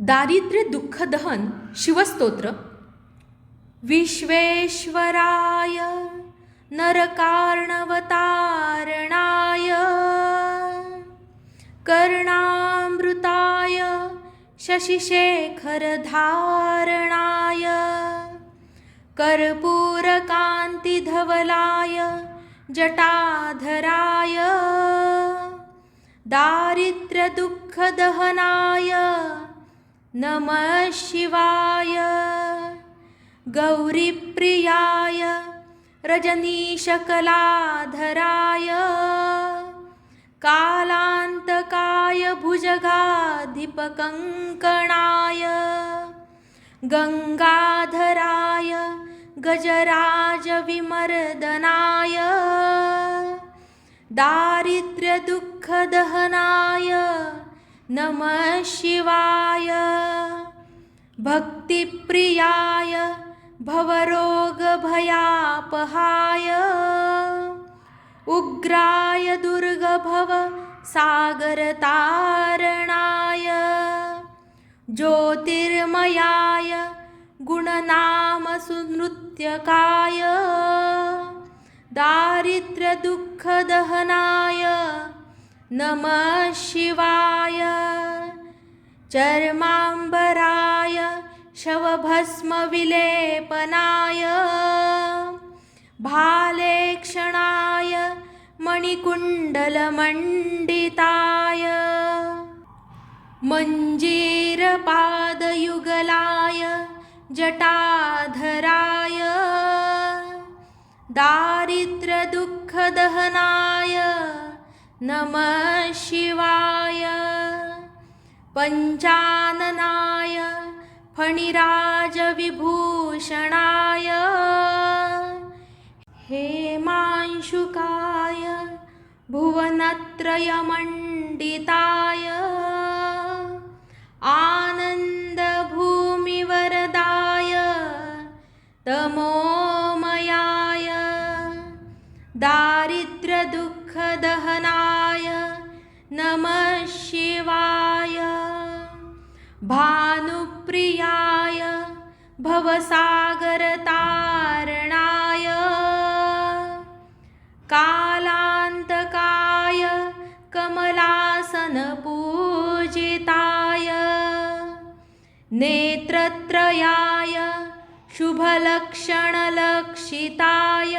दारिद्र्य दुःखदहन शिवस्तोत्र. विश्वेश्वराय नरकार्णवतारणाय कर्णामृताय शशिशेखरधारणाय कर्पूरकान्तिधवलाय जटाधराय दारिद्र्यदुःखदहनाय नमः शिवाय। गौरीप्रियाय रजनीशकलाधराय। कालान्तकाय भुजगाधिपकङ्कणाय। गङ्गाधराय गजराजविमर्दनाय। दारिद्र्यदुःखदहनाय। नमः शिवाय। भक्तिप्रियाय भवरोगभयापहाय। उग्राय दुर्गभव सागरतारणाय। ज्योतिर्मयाय गुणनामसुनृत्यकाय। दारिद्र्यदुःखदहनाय नमः शिवाय। चर्माम्बराय शवभस्मविलेपनाय। भालेक्षणाय मणिकुण्डलमण्डिताय। मञ्जीरपादयुगलाय जटाधराय। दारिद्र्यदुःखदहनाय। नमः शिवाय। पञ्चाननाय फणिराजविभूषणाय। हेमांशुकाय भुवनत्रयमण्डिताय। आनन्दभूमिवरदाय तमोमयाय। दुःखदहनाय नमः शिवाय। भानुप्रियाय भवसागरतारणाय। कालान्तकाय कमलासनपूजिताय। नेत्रत्रयाय शुभलक्षणलक्षिताय।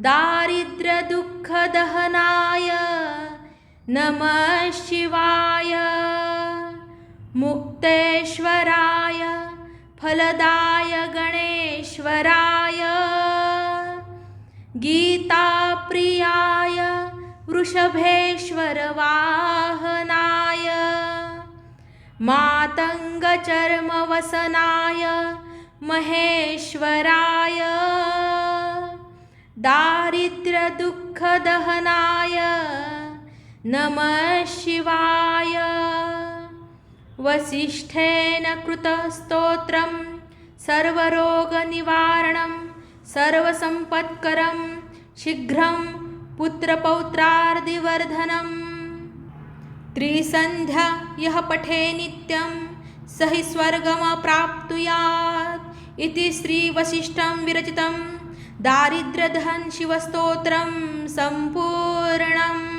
दारिद्र्यदुःखदहनाय नमः शिवाय। मुक्तेश्वराय फलदाय गणेश्वराय। गीताप्रियाय वृषभेश्वरवाहनाय। मातङ्गचर्मवसनाय महेश्वराय। दारिद्र्यदुःखदहनाय नमः शिवाय। वसिष्ठेन कृतस्तोत्रं सर्वरोगनिवारणं सर्वसम्पत्करं शीघ्रं पुत्रपौत्रार्दिवर्धनम् त्रिसन्ध्या यः पठे नित्यं स हि स्वर्गमप्राप्नुयात् इति श्रीवसिष्ठं विरचितं दारिद्र्यधन शिवस्तोत्रं सम्पूर्णम्